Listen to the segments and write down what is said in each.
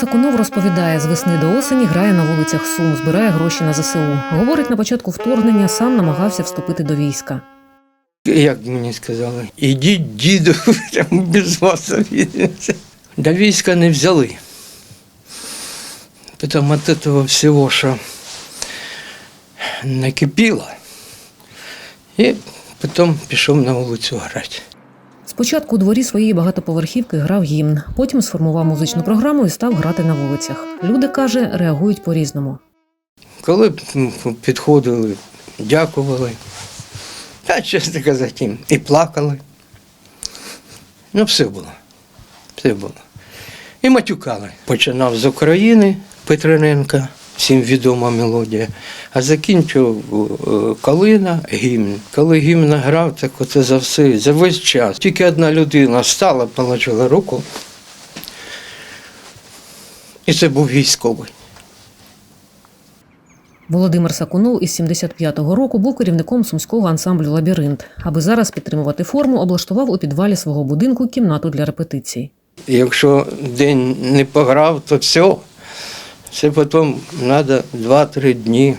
Сакунов розповідає, з весни до осені грає на вулицях Сум, збирає гроші на ЗСУ. Говорить, на початку вторгнення сам намагався вступити до війська. Як мені сказали, ідіть, діду, без вас обійдемося. До війська не взяли. Потім від цього всього, що накипіло, і потім пішов на вулицю грати. Спочатку у дворі своєї багатоповерхівки грав гімн, потім сформував музичну програму і став грати на вулицях. Люди каже, реагують по-різному. Коли підходили, дякували, та чесно казати, і плакали. Ну, все було. Все було. І матюкали. Починав з України Петрененка, всім відома мелодія, а закінчив е, Калина гімн. Коли гімн грав, так оце за все, за весь час. Тільки одна людина стала, положила руку. І це був військовий. Володимир Сакунов із 75-го року був керівником сумського ансамблю Лабіринт. Аби зараз підтримувати форму, облаштував у підвалі свого будинку кімнату для репетицій. Якщо день не пограв, то все. Це потім треба 2-3 дні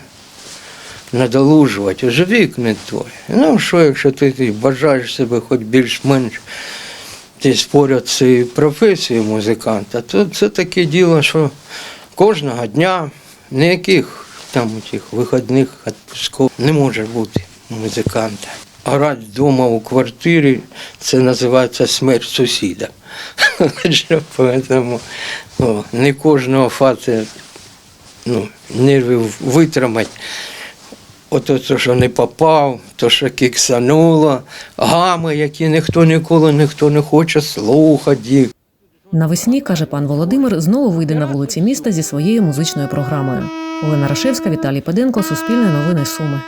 надолужувати. Вже вік не той. Ну що, якщо ти, бажаєш себе хоч більш-менш десь поряд цієї професії музиканта, то це таке діло, що кожного дня ніяких там тих вихідних відпусків не може бути музиканта. Грати вдома у квартирі це називається смерть сусіда. Тому о, не кожного фати ну, нерви витримати. Ото то, що не попав, то, що кіксануло, гами, які ніхто ніколи ніхто не хоче слухати. Навесні, каже пан Володимир, знову вийде на вулиці міста зі своєю музичною програмою. Олена Рашевська, Віталій Паденко, Суспільне новини Суми.